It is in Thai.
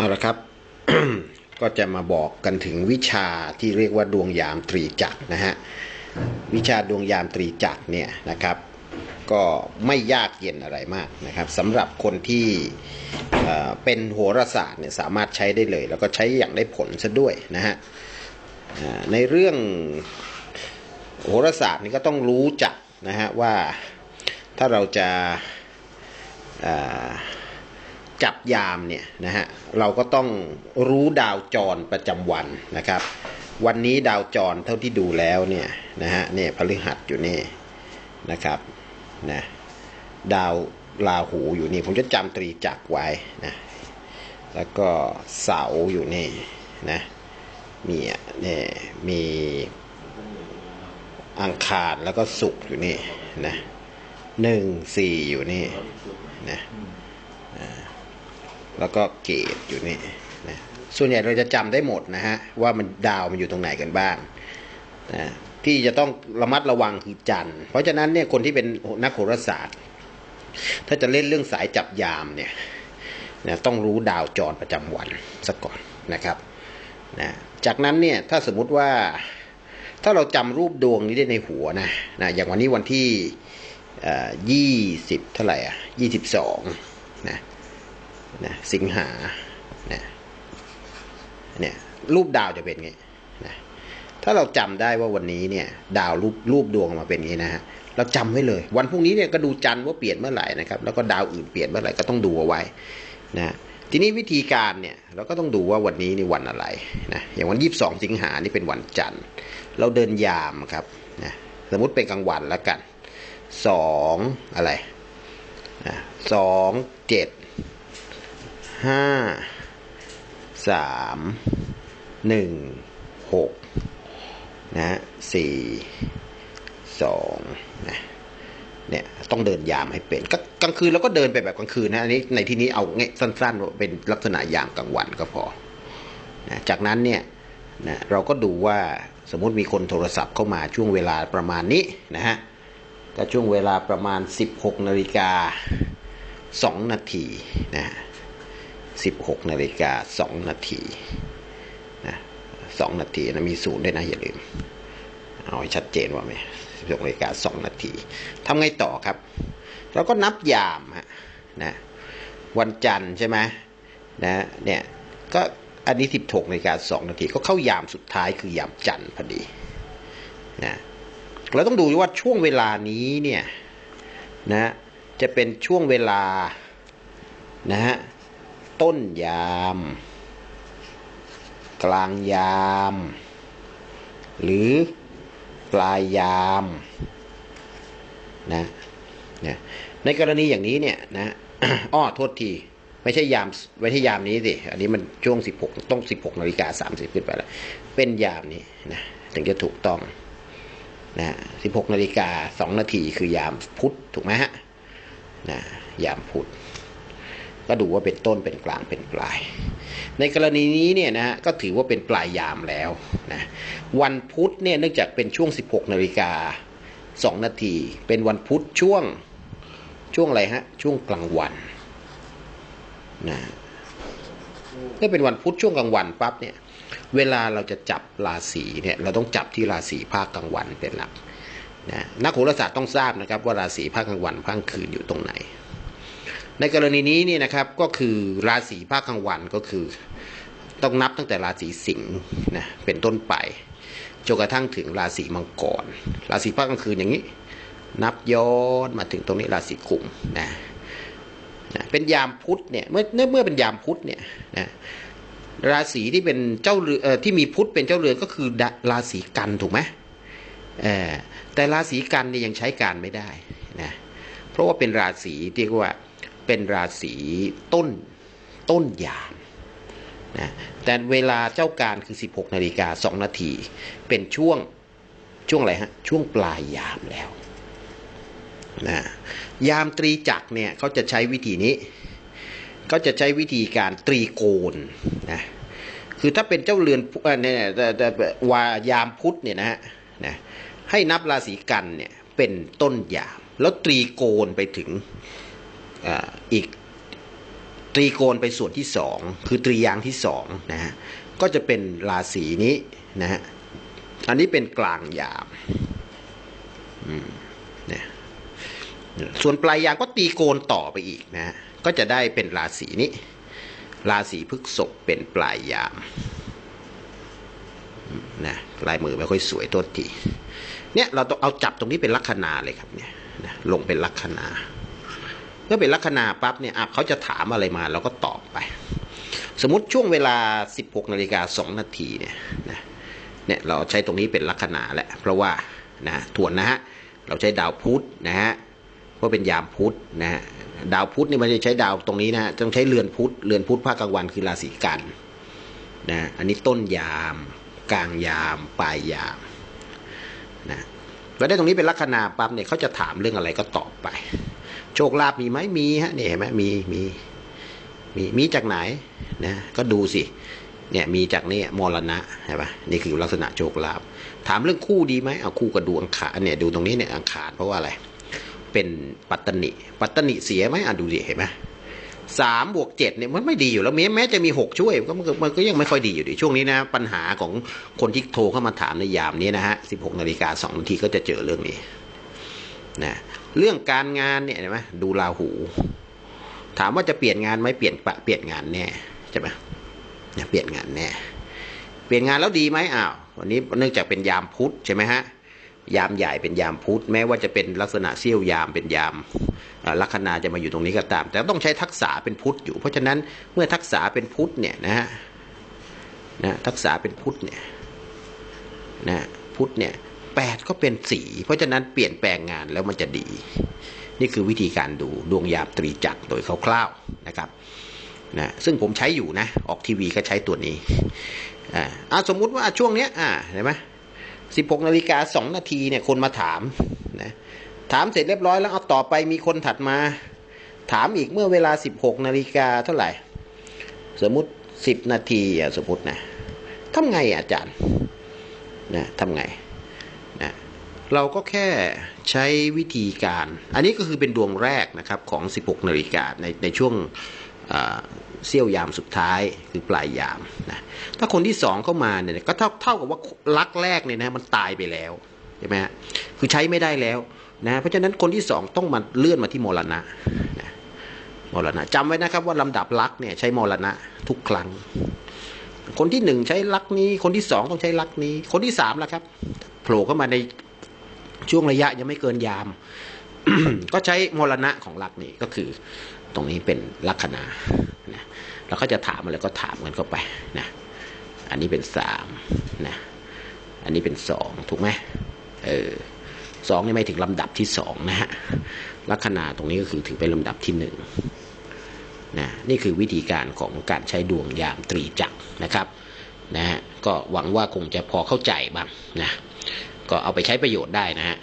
เอาละครับ ก็จะมาบอกกันถึงวิชาที่เรียกว่าดวงยามตรีจักรนะฮะวิชาดวงยามตรีจักรเนี่ยนะครับ ก็ไม่ยากเย็นอะไรมากนะครับสำหรับคนที่เป็นโหราศาสตร์เนี่ยสามารถใช้ได้เลย แล้วก็ใช้อย่างได้ผลซะด้วยนะฮะในเรื่องโหราศาสตร์นี่ก็ต้องรู้จักนะฮะว่าถ้าเราจะ จับยามเนี่ยนะฮะเราก็ต้องรู้ดาวจรประจำวันนะครับ วันนี้ดาวจรเท่าที่ดูแล้วเนี่ยนะฮะเนี่ยพฤหัสอยู่นี่นะครับนะดาวราหูอยู่นี่ ผมจะจำตรีจักรไว้นะแล้วก็เสาอยู่นี่นะมีอะเนี่ยมีอังคารแล้วก็ศุกร์อยู่นี่นะหนึ่งสี่อยู่นี่นะ แล้วก็เกตอยู่นี่นะส่วนใหญ่เราจะจำได้หมดนะฮะว่ามันดาวมันอยู่ตรงไหนกันบ้างนะที่จะต้องระมัดระวังคือจันทร์เพราะฉะนั้นเนี่ยคนที่เป็นนักโหราศาสตร์ ถ้าจะเล่นเรื่องสายจับยามเนี่ยนะต้องรู้ดาวจรประจำวันซะก่อนนะครับนะจากนั้นเนี่ยถ้าสมมุติว่าถ้าเราจำรูปดวงนี้ได้ในหัวนะนะอย่างวันนี้วันที่ยี่สิบเท่าไหร่อะยี่สิบสองนะ นะสิงหาเนี่ยเนี่ยรูปดาวจะเป็นไงนะถ้าเราจำได้ว่าวันนี้เนี่ย ดาวรูปรูปดวงมาเป็นอย่างนี้นะฮะเราจำไว้เลย วันพรุ่งนี้เนี่ยก็ดูจันทร์ว่าเปลี่ยนเมื่อไหร่นะครับ แล้วก็ดาวอื่นเปลี่ยนเมื่อไหร่ก็ต้องดูเอาไว้นะทีนี้วิธีการเนี่ยเราก็ต้องดูว่าวันนี้นี่วันอะไรนะอย่างวันยี่สิบสองสิงหานี่เป็นวันจันทร์ เราเดินยามครับนะสมมติเป็นกลางวันแล้วกันสองอะไรนะสองเจ็ด ห้าสามหนึ่งหกนะสี่สองนะเนี่ยต้องเดินยามให้เป็นก็กลางคืนเราก็เดินไปแบบกลางคืนนะอันนี้ในที่นี้เอาเงี้ยสั้นๆเป็นลักษณะยามกลางวันก็พอนะจากนั้นเนี่ยนะเราก็ดูว่าสมมติมีคนโทรศัพท์เข้ามาช่วงเวลาประมาณนี้นะฮะก็ช่วงเวลาประมาณ 16นาฬิกา2นาทีนะ 16นาฬิกา2นาทีนะ2นาทีนะมีศูนย์ด้วยนะอย่าลืม เอาให้ชัดเจนว่าไหม16นาฬิกา2นาทีทำไงต่อครับ เราก็นับยามฮะนะวันจันทร์ใช่ไหมนะเนี่ยก็อันนี้16นาฬิกา2นาทีก็เข้ายามสุดท้ายคือยามจันทร์พอดีนะเราต้องดูว่าช่วงเวลานี้เนี่ยนะจะเป็นช่วงเวลานะฮะ ต้นยาม กลางยาม หรือปลายยามนะนะในกรณีอย่างนี้เนี่ยนะอ้อโทษทีไม่ใช่ยามไม่ใช่ยามนี้สิอันนี้มันช่วง 16 ต้อง 16นาฬิกา30ขึ้นไปแล้ว เป็นยามนี้นะถึงจะถูกต้องนะ16นาฬิกา2นาทีคือยามพุธถูกไหมฮะนะยามพุธ ก็ดูว่าเป็นต้นเป็นกลางเป็นปลาย ในกรณีนี้เนี่ยนะฮะก็ถือว่าเป็นปลายยามแล้วนะวันพุธเนี่ยเนื่องจากเป็นช่วง 16นาฬิกา2นาที เป็นวันพุธช่วงช่วงอะไรฮะช่วงกลางวันนะเมื่อเป็นวันพุธช่วงกลางวันปั๊บเนี่ยเวลาเราจะจับราศีเนี่ยเราต้องจับที่ราศีภาคกลางวันเป็นหลักนะนักโหราศาสตร์ต้องทราบนะครับว่าราศีภาคกลางวันภาคคืนอยู่ตรงไหน ในกรณีนี้นี่นะครับก็คือราศีภาคกลางวันก็คือ ต้องนับตั้งแต่ราศีสิงห์นะเป็นต้นไปจนกระทั่งถึงราศีมังกร ราศีภาคกลางคืนอย่างนี้ นับย้อนมาถึงตรงนี้ราศีกุมนะนะเป็นยามพุธเนี่ยเมื่อเมื่อเป็นยามพุธเนี่ยนะราศีที่เป็นเจ้าเรือที่มีพุธเป็นเจ้าเรือนก็คือราศีกันถูกไหมแต่ราศีกันเนี่ยยังใช้การไม่ได้นะเพราะว่าเป็นราศีที่เรียกว่า เป็นราศีต้นต้นยามนะแต่เวลาเจ้าการคือ 16นาฬิกา2นาทีเป็นช่วงช่วงอะไรฮะช่วงปลายยามแล้วนะยามตรีจักรเนี่ยเขาจะใช้วิธีนี้ก็จะใช้วิธีการตรีโกนนะคือถ้าเป็นเจ้าเรือนเนี่ยวายามพุทธเนี่ยนะฮะนะให้นับราศีกันเนี่ยเป็นต้นยาม แล้วตรีโกนไปถึง อีกตรีโกณไปส่วนที่สองคือตรียางที่สองนะฮะก็จะเป็นราศีนี้นะฮะอันนี้เป็นกลางยามนี่ยส่วนปลายยางก็ตีโกนต่อไปอีกนะฮะก็จะได้เป็นราศีนี้ ราศีพฤษภเป็นปลายยามอืมนะลายมือไม่ค่อยสวยตัวทีเนี่ยเราต้องเอาจับตรงนี้เป็นลัคนาเลยครับเนี่ยนะลงเป็นลัคนา เมื่อเป็นลัคนาปั๊บเนี่ยเขาจะถามอะไรมาเราก็ตอบไป สมมติช่วงเวลา 16นาฬิกา2นาทีเนี่ยนะเนี่ยเราใช้ตรงนี้เป็นลัคนาแหละเพราะว่านะทวนนะฮะเราใช้ดาวพุธนะฮะเพราะเป็นยามพุธนะฮะดาวพุธนี่ไมันจะใช้ดาวตรงนี้นะฮะต้องใช้เรือนพุธเรือนพุธภาคกลางวันคือราศีกันนะอันนี้ต้นยาม กลางยาม ปลายยามนะเราได้ตรงนี้เป็นลัคนาปั๊บเนี่ยเขาจะถามเรื่องอะไรก็ตอบไป โชคลาภมีไหมมีฮะเนี่ยเห็นไหมมีมีมีมีจากไหนนะก็ดูสิเนี่ยมีจากนี่มรณะใช่ปะนี่คือลักษณะโชคลาภถามเรื่องคู่ดีไหมเอาคู่กับดูอังคารเนี่ยดูตรงนี้เนี่ยอังคารเพราะว่าอะไร เป็นปัตตนิปัตตนิเสียไหมอะดูดิเห็นไหมสามบวกเจ็ดเนี่ยมันไม่ดีอยู่แล้วแม้แม้จะมีหกช่วยก็มันก็มันก็ยังไม่ค่อยดีอยู่ดิช่วงนี้นะปัญหาของคนที่โทรเข้ามาถามในยามนี้นะฮะสิบหกนาฬิกาสองนาทีก็จะเจอเรื่องนี้นะ เรื่องการงานเนี่ยเห็นไหมดูราหู ถามว่าจะเปลี่ยนงานไหมเปลี่ยนปะเปลี่ยนงานแน่ใช่ไหมเนี่ยเปลี่ยนงานแน่เปลี่ยนงานแล้วดีไหมอ้าววันนี้เนื่องจากเป็นยามพุธใช่ไหมฮะยามใหญ่เป็นยามพุธแม้ว่าจะเป็นลักษณะเสี้ยวยามเป็นยามลัคนาจะมาอยู่ตรงนี้ก็ตาม แต่ต้องใช้ทักษะเป็นพุทธอยู่ เพราะฉะนั้นเมื่อทักษะเป็นพุทธเนี่ยนะฮะนะทักษะเป็นพุทธเนี่ยนะพุทธเนี่ย แปดก็เป็นสี เพราะฉะนั้นเปลี่ยนแปลงงานแล้วมันจะดี นี่คือวิธีการดูดวงยามตรีจักรโดยคร่าวๆนะครับนะซึ่งผมใช้อยู่นะ ออกทีวีก็ใช้ตัวนี้อ่าอะสมมุติว่าช่วงเนี้ยอ่าเห็นไหมสิบหกนาฬิกาสองนาทีเนี่ยคนมาถามนะถามเสร็จเรียบร้อยแล้วเอาต่อไปมีคนถัดมา ถามอีกเมื่อเวลาสิบหกนาฬิกาเท่าไหร่ สมมติสิบนาทีอะสมมตินะทำไงอาจารย์นะทำไง เราก็แค่ใช้วิธีการ อันนี้ก็คือเป็นดวงแรกนะครับของ 16 นาฬิกาในในช่วงเอ่อเสี้ยวยามสุดท้ายคือปลายยามนะถ้าคนที่สองเข้ามาเนี่ยก็เท่าเท่ากับว่าลักแรกเนี่ยนะมันตายไปแล้วใช่ไหมฮะคือใช้ไม่ได้แล้วนะเพราะฉะนั้นคนที่สองต้องมาเลื่อนมาที่มรณะนะมรณะจำไว้นะครับว่าลำดับลักเนี่ยใช้มรณะทุกครั้ง คนที่หนึ่งใช้ลักนี้ คนที่สองต้องใช้ลักนี้ คนที่สามล่ะครับโผล่เข้ามาใน ช่วงระยะยังไม่เกินยาม ก็ใช้มรณะของลักนี้ก็คือ ตรงนี้เป็นลัคนานะแล้วเขาจะถามอะไรก็ถามกันเข้าไปนะอันนี้เป็นสามนะอันนี้เป็นสองถูกไหมเออสองนี่ไม่ถึงลำดับที่สองนะฮะลัคนาตรงนี้ก็คือถือเป็นลำดับที่หนึ่งนะนี่คือวิธีการของการใช้ดวงยามตรีจักรนะครับนะฮะก็หวังว่าคงจะพอเข้าใจบ้างนะ ก็เอาไปใช้ประโยชน์ได้นะฮะ